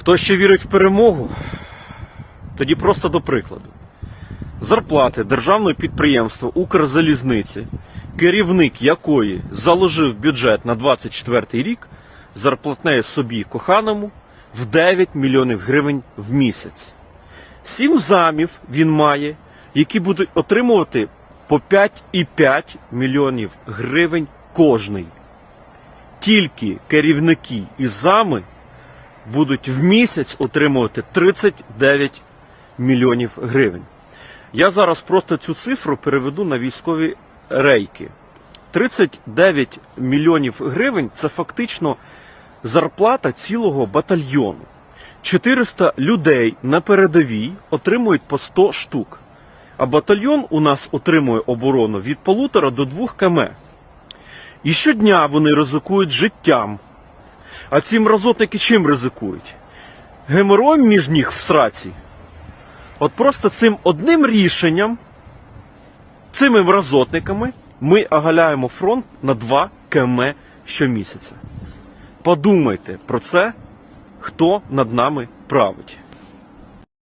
Хто ще вірить в перемогу, тоді просто до прикладу. Зарплати державного підприємства Укрзалізниці, керівник якої заложив бюджет на 24 рік, зарплатне собі коханому в 9 мільйонів гривень в місяць. Сім замів він має, які будуть отримувати по 5,5 мільйонів гривень кожний. Тільки керівники і зами будуть в місяць отримувати 39 мільйонів гривень. Я зараз просто цю цифру переведу на військові рейки. 39 мільйонів гривень це фактично зарплата цілого батальйону. 400 людей на передовій отримують по 100 штук. А батальйон у нас отримує оборону від полутора до 2 км. І щодня вони ризикують життям. А ці мразотники чим ризикують? Геморроєм між ніг в сраці. От просто цим одним рішенням, цими мразотниками, ми оголяємо фронт на 2 км щомісяця. Подумайте про це, хто над нами править.